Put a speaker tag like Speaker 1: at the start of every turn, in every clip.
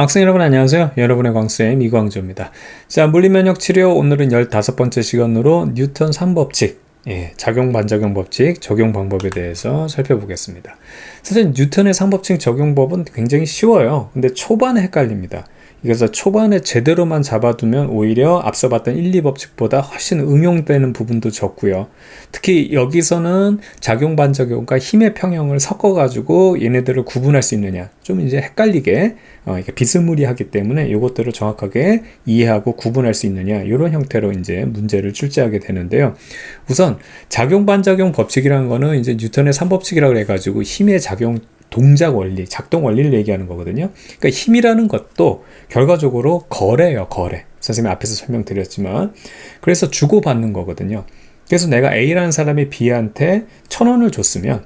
Speaker 1: 학생 여러분 안녕하세요. 여러분의 광쌤 이광조입니다. 자, 물리면역 치료 오늘은 15번째 시간으로 뉴턴 3법칙, 예, 작용 반작용 법칙 적용 방법에 대해서 살펴보겠습니다. 사실 뉴턴의 3법칙 적용법은 굉장히 쉬워요. 근데 초반에 헷갈립니다. 그래서 초반에 제대로만 잡아두면 오히려 앞서 봤던 1, 2법칙보다 훨씬 응용되는 부분도 적고요. 특히 여기서는 작용 반작용과 힘의 평형을 섞어가지고 얘네들을 구분할 수 있느냐. 좀 이제 헷갈리게 어, 비스무리하기 때문에 이것들을 정확하게 이해하고 구분할 수 있느냐. 이런 형태로 이제 문제를 출제하게 되는데요. 우선 작용 반작용 법칙이라는 거는 이제 뉴턴의 3법칙이라고 해가지고 힘의 작용 동작 원리, 작동 원리를 얘기하는 거거든요. 그러니까 힘이라는 것도 결과적으로 거래예요, 거래. 선생님이 앞에서 설명드렸지만. 그래서 주고받는 거거든요. 그래서 내가 A라는 사람이 B한테 천 원을 줬으면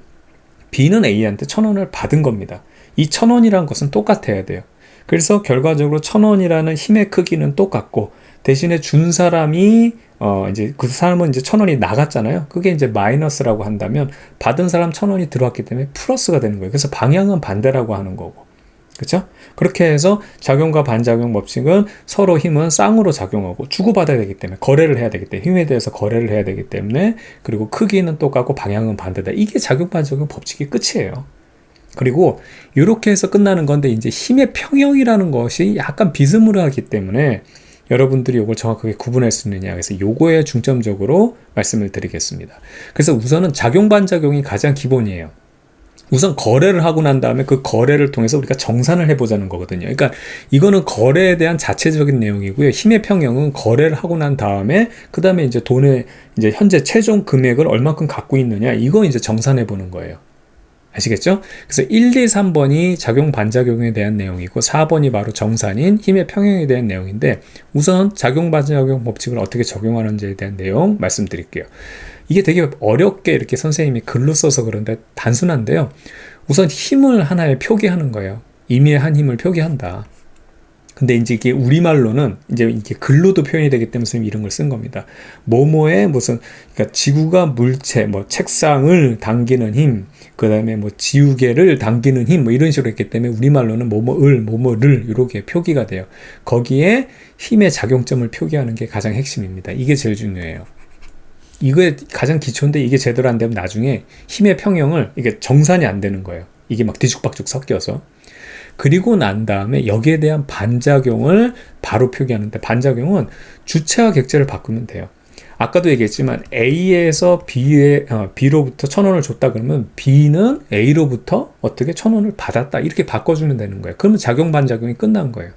Speaker 1: B는 A한테 천 원을 받은 겁니다. 이 천 원이라는 것은 똑같아야 돼요. 그래서 결과적으로 천 원이라는 힘의 크기는 똑같고 대신에 준 사람이 어 이제 그 사람은 이제 천 원이 나갔잖아요. 그게 이제 마이너스라고 한다면 받은 사람 천 원이 들어왔기 때문에 플러스가 되는 거예요. 그래서 방향은 반대라고 하는 거고. 그렇죠? 그렇게 해서 작용과 반작용 법칙은 서로 힘은 쌍으로 작용하고 주고받아야 되기 때문에 거래를 해야 되기 때문에 힘에 대해서 거래를 해야 되기 때문에 그리고 크기는 똑같고 방향은 반대다. 이게 작용 반작용 법칙이 끝이에요. 그리고 이렇게 해서 끝나는 건데 이제 힘의 평형이라는 것이 약간 비스무리하기 때문에 여러분들이 이걸 정확하게 구분할 수 있느냐. 그래서 요거에 중점적으로 말씀을 드리겠습니다. 그래서 우선은 작용 반작용이 가장 기본이에요. 우선 거래를 하고 난 다음에 그 거래를 통해서 우리가 정산을 해보자는 거거든요. 그러니까 이거는 거래에 대한 자체적인 내용이고요. 힘의 평형은 거래를 하고 난 다음에 그 다음에 이제 돈의 이제 현재 최종 금액을 얼마큼 갖고 있느냐 이거 이제 정산해 보는 거예요. 아시겠죠? 그래서 1, 2, 3번이 작용 반작용에 대한 내용이고 4번이 바로 정산인 힘의 평형에 대한 내용인데 우선 작용 반작용 법칙을 어떻게 적용하는지에 대한 내용 말씀드릴게요. 이게 되게 어렵게 이렇게 선생님이 글로 써서 그런데 단순한데요. 우선 힘을 하나에 표기하는 거예요. 임의의 한 힘을 표기한다. 근데 이제 이게 우리말로는 이제 이게 글로도 표현이 되기 때문에 이런 걸 쓴 겁니다. 뭐뭐의 무슨 그러니까 지구가 물체 뭐 책상을 당기는 힘, 그다음에 뭐 지우개를 당기는 힘 뭐 이런 식으로 했기 때문에 우리말로는 뭐뭐을 뭐뭐를 이렇게 표기가 돼요. 거기에 힘의 작용점을 표기하는 게 가장 핵심입니다. 이게 제일 중요해요. 이게 가장 기초인데 이게 제대로 안 되면 나중에 힘의 평형을 이게 정산이 안 되는 거예요. 이게 막 뒤죽박죽 섞여서. 그리고 난 다음에 여기에 대한 반작용을 바로 표기하는데 반작용은 주체와 객체를 바꾸면 돼요. 아까도 얘기했지만 A에서 B에, 어, B로부터 천 원을 줬다 그러면 B는 A로부터 어떻게 천 원을 받았다 이렇게 바꿔주면 되는 거예요. 그러면 작용 반작용이 끝난 거예요.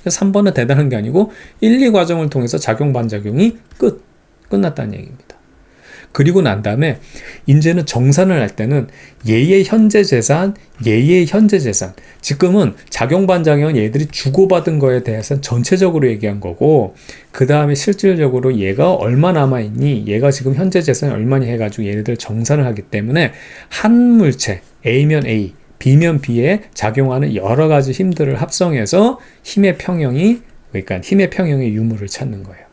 Speaker 1: 그래서 3번은 대단한 게 아니고 1, 2 과정을 통해서 작용 반작용이 끝 끝났다는 얘기입니다. 그리고 난 다음에 이제는 정산을 할 때는 얘의 현재 재산, 얘의 현재 재산. 지금은 작용 반작용 얘들이 주고받은 거에 대해서는 전체적으로 얘기한 거고 그 다음에 실질적으로 얘가 얼마 남아 있니? 얘가 지금 현재 재산이 얼마니 해가지고 얘네들 정산을 하기 때문에 한 물체 A면 A, B면 B에 작용하는 여러 가지 힘들을 합성해서 힘의 평형이 그러니까 힘의 평형의 유무를 찾는 거예요.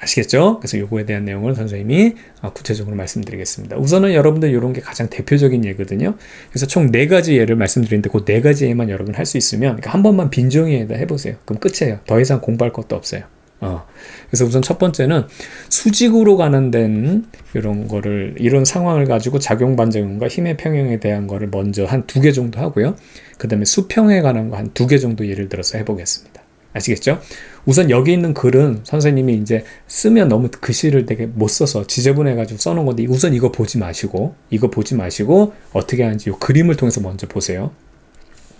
Speaker 1: 아시겠죠? 그래서 요거에 대한 내용을 선생님이 아, 구체적으로 말씀드리겠습니다. 우선은 여러분들 이런 게 가장 대표적인 예거든요. 그래서 총 네 가지 예를 말씀드리는데 그 네 가지 예만 여러분 할 수 있으면 그러니까 한 번만 빈종이에다 해보세요. 그럼 끝이에요. 더 이상 공부할 것도 없어요. 어. 그래서 우선 첫 번째는 수직으로 가는 데는 이런 거를 이런 상황을 가지고 작용 반작용과 힘의 평형에 대한 거를 먼저 한 두 개 정도 하고요. 그 다음에 수평에 관한 거 한 두 개 정도 예를 들어서 해보겠습니다. 아시겠죠? 우선 여기 있는 글은 선생님이 이제 쓰면 너무 글씨를 되게 못 써서 지저분해가지고 써놓은 건데 우선 이거 보지 마시고 이거 보지 마시고 어떻게 하는지 이 그림을 통해서 먼저 보세요.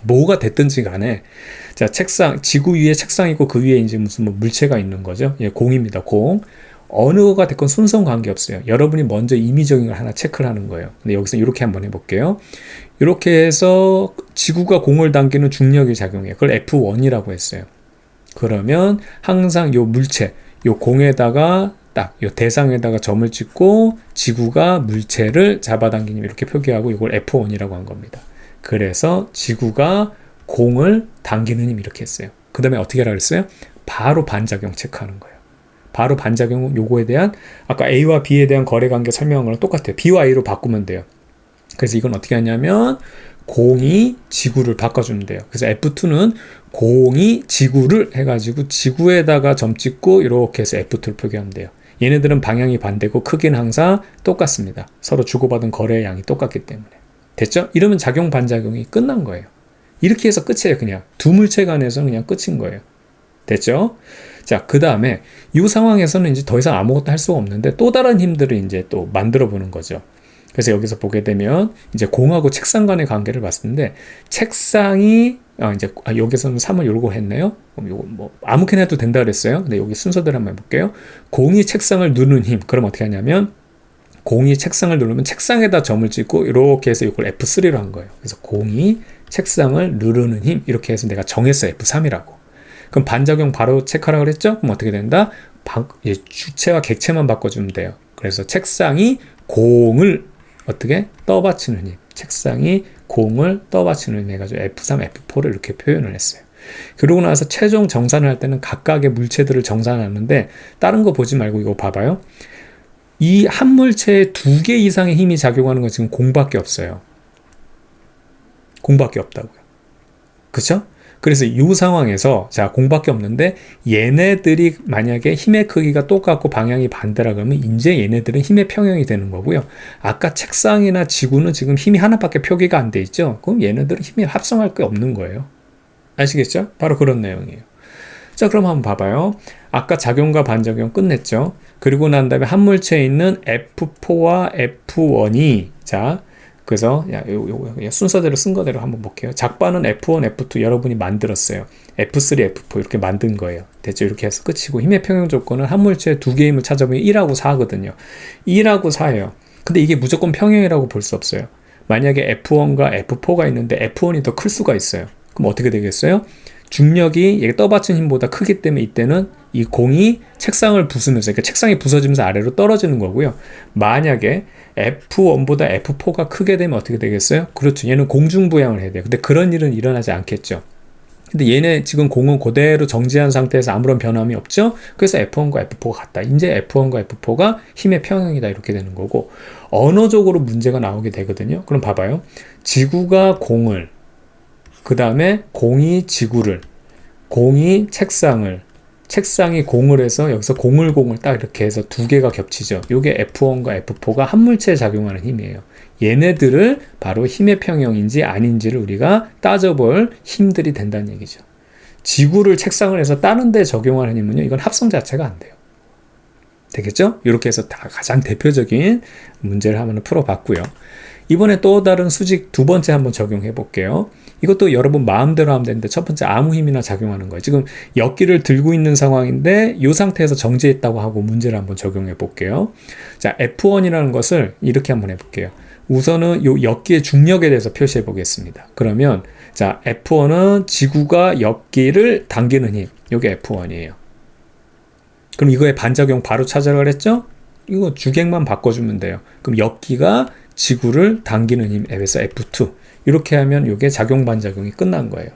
Speaker 1: 뭐가 됐든지 간에 자 책상 지구 위에 책상이고 그 위에 이제 무슨 뭐 물체가 있는 거죠. 예, 공입니다. 공. 어느 거가 됐건 순서는 관계없어요. 여러분이 먼저 임의적인 걸 하나 체크를 하는 거예요. 근데 여기서 이렇게 한번 해볼게요. 이렇게 해서 지구가 공을 당기는 중력이 작용해요. 그걸 F1이라고 했어요. 그러면 항상 요 물체, 요 공에다가 딱 요 대상에다가 점을 찍고 지구가 물체를 잡아당기는 이렇게 표기하고 이걸 F1이라고 한 겁니다. 그래서 지구가 공을 당기는 힘 이렇게 했어요. 그 다음에 어떻게 하라 그랬어요? 바로 반작용 체크하는 거예요. 바로 반작용 요거에 대한 아까 A와 B에 대한 거래 관계 설명은 똑같아요. B와 A로 바꾸면 돼요. 그래서 이건 어떻게 하냐면 공이 지구를 바꿔주면 돼요. 그래서 F2는 공이 지구를 해가지고 지구에다가 점 찍고 이렇게 해서 F2를 표기하면 돼요. 얘네들은 방향이 반대고 크기는 항상 똑같습니다. 서로 주고받은 거래의 양이 똑같기 때문에. 됐죠? 이러면 작용 반작용이 끝난 거예요. 이렇게 해서 끝이에요, 그냥. 두 물체 간에서는 그냥 끝인 거예요. 됐죠? 자, 그 다음에 이 상황에서는 이제 더 이상 아무것도 할 수가 없는데 또 다른 힘들을 이제 또 만들어 보는 거죠. 그래서 여기서 보게 되면 이제 공하고 책상 간의 관계를 봤는데 책상이 아, 이제 아, 여기서는 3을 요거 했네요. 그럼 요거 뭐 아무렇게나 해도 된다 그랬어요. 근데 여기 순서대로 한번 해볼게요. 공이 책상을 누르는 힘. 그럼 어떻게 하냐면 공이 책상을 누르면 책상에다 점을 찍고 이렇게 해서 이걸 F3로 한 거예요. 그래서 공이 책상을 누르는 힘 이렇게 해서 내가 정했어 F3이라고. 그럼 반작용 바로 체크하라 그랬죠? 그럼 어떻게 된다? 방, 예, 주체와 객체만 바꿔주면 돼요. 그래서 책상이 공을 어떻게 떠받치는 힘. 책상이 공을 떠받치는 힘 해가지고 F3, F4를 이렇게 표현을 했어요. 그러고 나서 최종 정산을 할 때는 각각의 물체들을 정산하는데 다른 거 보지 말고 이거 봐봐요. 이 한 물체에 두 개 이상의 힘이 작용하는 건 지금 공밖에 없어요. 공밖에 없다고요. 그쵸? 그래서 이 상황에서 자 공밖에 없는데 얘네들이 만약에 힘의 크기가 똑같고 방향이 반대라 그러면 이제 얘네들은 힘의 평형이 되는 거고요. 아까 책상이나 지구는 지금 힘이 하나밖에 표기가 안 돼 있죠. 그럼 얘네들은 힘이 합성할 게 없는 거예요. 아시겠죠? 바로 그런 내용이에요. 자, 그럼 한번 봐봐요. 아까 작용과 반작용 끝냈죠. 그리고 난 다음에 한 물체에 있는 F4와 F1이 자, 그래서 야, 요, 요, 요, 순서대로 쓴 거대로 한번 볼게요. 작반은 F1, F2 여러분이 만들었어요. F3, F4 이렇게 만든 거예요. 됐죠? 이렇게 해서 끝이고 힘의 평형 조건은 한 물체에 두 개의 힘을 찾아보면 1하고 4거든요. 1하고 4예요. 근데 이게 무조건 평형이라고 볼 수 없어요. 만약에 F1과 F4가 있는데 F1이 더 클 수가 있어요. 그럼 어떻게 되겠어요? 중력이 얘 떠받친 힘보다 크기 때문에 이때는 이 공이 책상을 부수면서 그러니까 책상이 부서지면서 아래로 떨어지는 거고요. 만약에 F1보다 F4가 크게 되면 어떻게 되겠어요? 그렇죠. 얘는 공중부양을 해야 돼요. 근데 그런 일은 일어나지 않겠죠. 근데 얘네 지금 공은 그대로 정지한 상태에서 아무런 변함이 없죠? 그래서 F1과 F4가 같다. 이제 F1과 F4가 힘의 평형이다. 이렇게 되는 거고, 언어적으로 문제가 나오게 되거든요. 그럼 봐봐요. 지구가 공을, 그 다음에 공이 지구를, 공이 책상을, 책상이 공을 해서 여기서 공을 공을 딱 이렇게 해서 두 개가 겹치죠. 이게 F1과 F4가 한 물체에 작용하는 힘이에요. 얘네들을 바로 힘의 평형인지 아닌지를 우리가 따져볼 힘들이 된다는 얘기죠. 지구를 책상을 해서 다른 데 적용하는 힘은요. 이건 합성 자체가 안 돼요. 되겠죠? 이렇게 해서 다 가장 대표적인 문제를 한번 풀어봤고요. 이번에 또 다른 수직 두 번째 한번 적용해 볼게요. 이것도 여러분 마음대로 하면 되는데 첫 번째 아무 힘이나 작용하는 거예요. 지금 역기를 들고 있는 상황인데 이 상태에서 정지했다고 하고 문제를 한번 적용해 볼게요. 자, F1이라는 것을 이렇게 한번 해 볼게요. 우선은 이 역기의 중력에 대해서 표시해 보겠습니다. 그러면 자, F1은 지구가 역기를 당기는 힘. 이게 F1이에요. 그럼 이거의 반작용 바로 찾아라 그랬죠? 이거 주객만 바꿔주면 돼요. 그럼 역기가 지구를 당기는 힘 앱에서 F2 이렇게 하면 이게 작용 반작용이 끝난 거예요.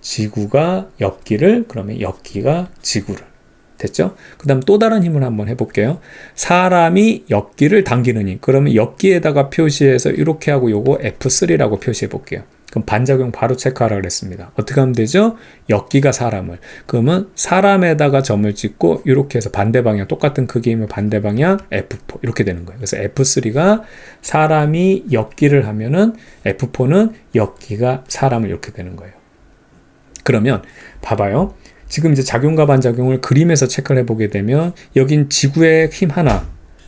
Speaker 1: 지구가 역기를 그러면 역기가 지구를 됐죠? 그 다음 또 다른 힘을 한번 해볼게요. 사람이 역기를 당기는 힘 그러면 역기에다가 표시해서 이렇게 하고 요거 F3라고 표시해 볼게요. 그럼 반작용 바로 체크하라 그랬습니다. 어떻게 하면 되죠? 역기가 사람을. 그러면 사람에다가 점을 찍고 이렇게 해서 반대 방향 똑같은 크기이면 반대 방향 F4 이렇게 되는 거예요. 그래서 F3가 사람이 역기를 하면은 F4는 역기가 사람을 이렇게 되는 거예요. 그러면 봐봐요. 지금 이제 작용과 반작용을 그림에서 체크를 해보게 되면 여긴 지구의 힘 하나,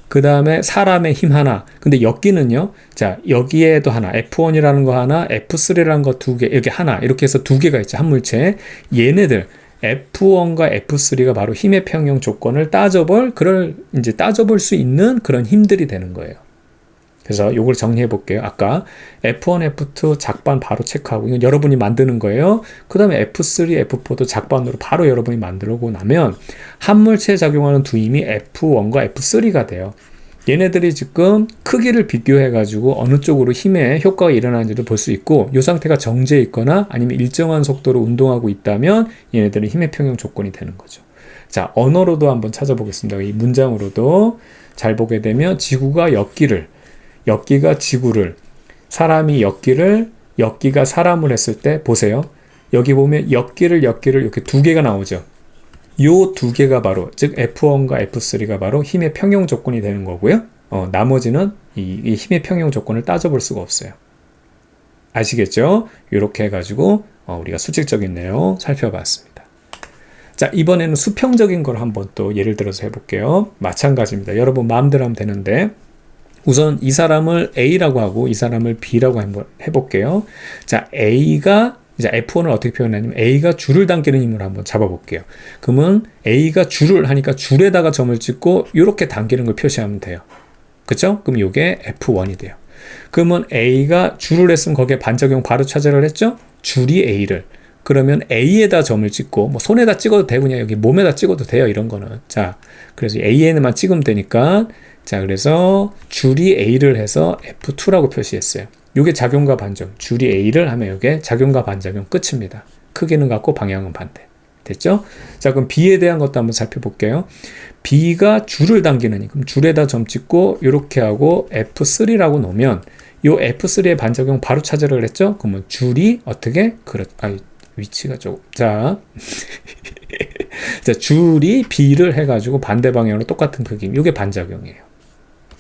Speaker 1: 그 다음에 사람의 힘 하나. 근데 여기는요. 자, 여기에도 하나. F1이라는 거 하나, F3라는 거 두 개. 여기 하나. 이렇게 해서 두 개가 있죠. 한 물체에. 얘네들 F1과 F3가 바로 힘의 평형 조건을 따져볼 그럴 이제 따져볼 수 있는 그런 힘들이 되는 거예요. 그래서 요걸 정리해 볼게요. 아까 F1, F2 작반 바로 체크하고 이건 여러분이 만드는 거예요. 그 다음에 F3, F4도 작반으로 바로 여러분이 만들고 나면 한 물체에 작용하는 두 힘이 F1과 F3가 돼요. 얘네들이 지금 크기를 비교해 가지고 어느 쪽으로 힘의 효과가 일어나는지도 볼 수 있고 이 상태가 정지해 있거나 아니면 일정한 속도로 운동하고 있다면 얘네들은 힘의 평형 조건이 되는 거죠. 자, 언어로도 한번 찾아보겠습니다. 이 문장으로도 잘 보게 되면 지구가 역기를 역기가 지구를, 사람이 역기를 엮기가 사람을 했을 때 보세요. 여기 보면 엮기를 엮기를 이렇게 두 개가 나오죠. 요 두 개가 바로 즉 F1과 F3가 바로 힘의 평형 조건이 되는 거고요. 어, 나머지는 이, 이 힘의 평형 조건을 따져볼 수가 없어요. 아시겠죠? 이렇게 해가지고 어, 우리가 수직적인 내용 살펴봤습니다. 자 이번에는 수평적인 걸 한번 또 예를 들어서 해볼게요. 마찬가지입니다. 여러분 마음대로 하면 되는데 우선 이 사람을 A라고 하고 이 사람을 B라고 한번 해볼게요. 자 A가 이제 F1을 어떻게 표현하냐면 A가 줄을 당기는 힘으로 한번 잡아볼게요. 그러면 A가 줄을 하니까 줄에다가 점을 찍고 이렇게 당기는 걸 표시하면 돼요. 그쵸? 그럼 이게 F1이 돼요. 그러면 A가 줄을 했으면 거기에 반작용 바로 찾으라 했죠? 줄이 A를. 그러면 A에다 점을 찍고, 뭐 손에다 찍어도 되고, 그냥 여기 몸에다 찍어도 돼요, 이런 거는. 자, 그래서 A에만 찍으면 되니까, 자, 그래서 줄이 A를 해서 F2라고 표시했어요. 이게 작용과 반작용. 줄이 A를 하면 이게 작용과 반작용 끝입니다. 크기는 같고 방향은 반대. 됐죠? 자, 그럼 B에 대한 것도 한번 살펴볼게요. B가 줄을 당기는, 그럼 줄에다 점 찍고, 이렇게 하고 F3라고 놓으면, 이 F3의 반작용 바로 찾으라 그랬죠? 그러면 줄이 어떻게? 그렇, 아 위치가 좀, 자. 자, 줄이 B를 해가지고 반대 방향으로 똑같은 크기. 이게 반작용이에요.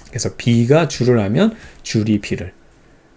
Speaker 1: 그래서 B가 줄을 하면 줄이 B를.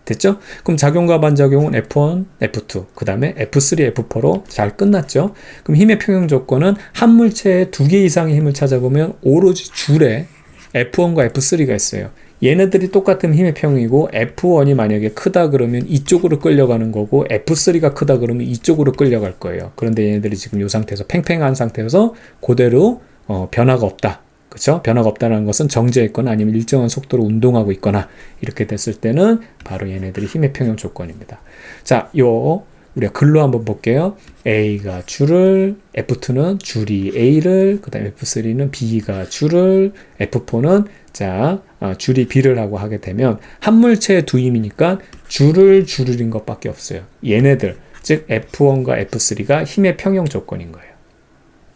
Speaker 1: 됐죠? 그럼 작용과 반작용은 F1, F2, 그 다음에 F3, F4로 잘 끝났죠? 그럼 힘의 평형 조건은 한 물체에 두 개 이상의 힘을 찾아보면 오로지 줄에 F1과 F3가 있어요. 얘네들이 똑같은 힘의 평이고 F1이 만약에 크다 그러면 이쪽으로 끌려가는 거고 F3가 크다 그러면 이쪽으로 끌려갈 거예요. 그런데 얘네들이 지금 이 상태에서 팽팽한 상태여서 그대로 어, 변화가 없다. 그렇죠? 변화가 없다는 것은 정지해 있거나 아니면 일정한 속도로 운동하고 있거나 이렇게 됐을 때는 바로 얘네들이 힘의 평형 조건입니다. 자, 요 우리가 글로 한번 볼게요. A가 줄을, F2는 줄이 A를, 그 다음에 F3는 B가 줄을, F4는 자, 어, 줄이 B를 하고 하게 되면 한 물체의 두 힘이니까 줄을 줄을인 것밖에 없어요. 얘네들, 즉 F1과 F3가 힘의 평형 조건인 거예요.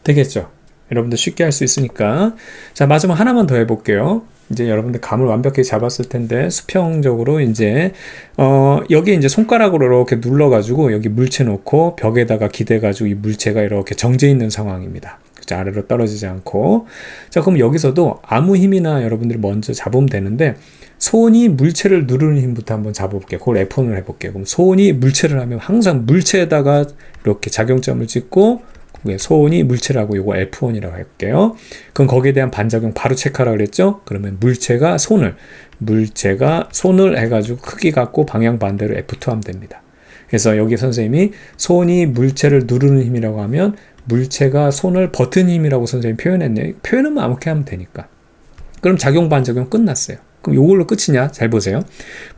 Speaker 1: 되겠죠? 여러분들 쉽게 할 수 있으니까. 자, 마지막 하나만 더 해볼게요. 이제 여러분들 감을 완벽히 잡았을 텐데 수평적으로 이제 어 여기 이제 손가락으로 이렇게 눌러 가지고 여기 물체 놓고 벽에다가 기대 가지고 이 물체가 이렇게 정제 있는 상황입니다. 그죠? 아래로 떨어지지 않고 자 그럼 여기서도 아무 힘이나 여러분들이 먼저 잡으면 되는데 손이 물체를 누르는 힘부터 한번 잡아볼게요. 그걸 F1을 해볼게요. 그럼 손이 물체를 하면 항상 물체에다가 이렇게 작용점을 찍고 소원이 물체라고 이거 F1이라고 할게요. 그럼 거기에 대한 반작용 바로 체크하라 그랬죠? 그러면 물체가 손을 물체가 손을 해가지고 크기 갖고 방향 반대로 F2 하면 됩니다. 그래서 여기 선생님이 손이 물체를 누르는 힘이라고 하면 물체가 손을 버튼 힘이라고 선생님이 표현했네요. 표현은 아무렇게 하면 되니까. 그럼 작용 반작용 끝났어요. 그럼 이걸로 끝이냐? 잘 보세요.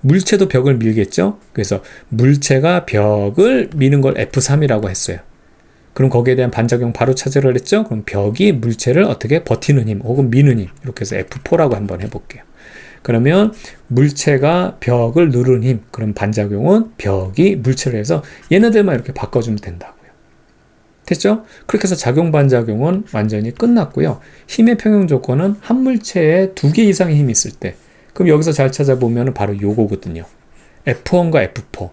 Speaker 1: 물체도 벽을 밀겠죠? 그래서 물체가 벽을 미는 걸 F3이라고 했어요. 그럼 거기에 대한 반작용 바로 찾으라 그랬죠? 그럼 벽이 물체를 어떻게 버티는 힘 혹은 미는 힘 이렇게 해서 F4라고 한번 해볼게요. 그러면 물체가 벽을 누르는 힘 그럼 반작용은 벽이 물체를 해서 얘네들만 이렇게 바꿔주면 된다고요. 됐죠? 그렇게 해서 작용 반작용은 완전히 끝났고요. 힘의 평형 조건은 한 물체에 두 개 이상의 힘이 있을 때 그럼 여기서 잘 찾아보면 바로 요거거든요. F1과 F4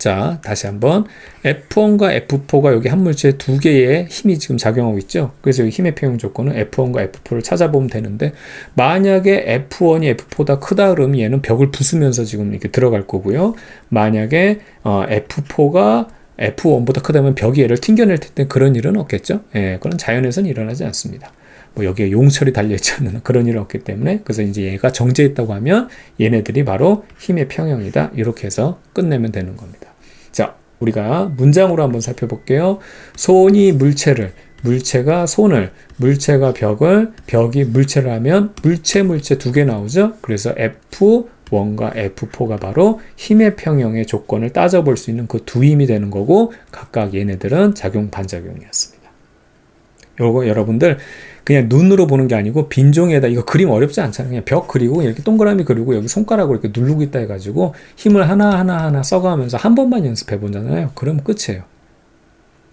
Speaker 1: 자, 다시 한번 F1과 F4가 여기 한 물체에 두 개의 힘이 지금 작용하고 있죠. 그래서 여기 힘의 평형 조건은 F1과 F4를 찾아보면 되는데 만약에 F1이 F4보다 크다 그러면 얘는 벽을 부수면서 지금 이렇게 들어갈 거고요. 만약에 어, F4가 F1보다 크다면 벽이 얘를 튕겨낼 텐데 그런 일은 없겠죠. 예, 그런 자연에서는 일어나지 않습니다. 뭐 여기에 용철이 달려있지 않는 그런 일은 없기 때문에 그래서 이제 얘가 정제했다고 하면 얘네들이 바로 힘의 평형이다. 이렇게 해서 끝내면 되는 겁니다. 자, 우리가 문장으로 한번 살펴볼게요. 손이 물체를, 물체가 손을, 물체가 벽을, 벽이 물체를 하면 물체, 물체 두 개 나오죠? 그래서 F1과 F4가 바로 힘의 평형의 조건을 따져볼 수 있는 그 두 힘이 되는 거고, 각각 얘네들은 작용, 반작용이었습니다. 요거 여러분들 그냥 눈으로 보는 게 아니고 빈종에다 이거 그림 어렵지 않잖아요. 그냥 벽 그리고 이렇게 동그라미 그리고 여기 손가락으로 이렇게 누르고 있다 해가지고 힘을 하나 하나 하나 써가면서 한 번만 연습해 보잖아요. 그러면 끝이에요.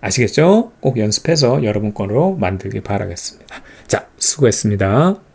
Speaker 1: 아시겠죠? 꼭 연습해서 여러분 거로 만들길 바라겠습니다. 자, 수고했습니다.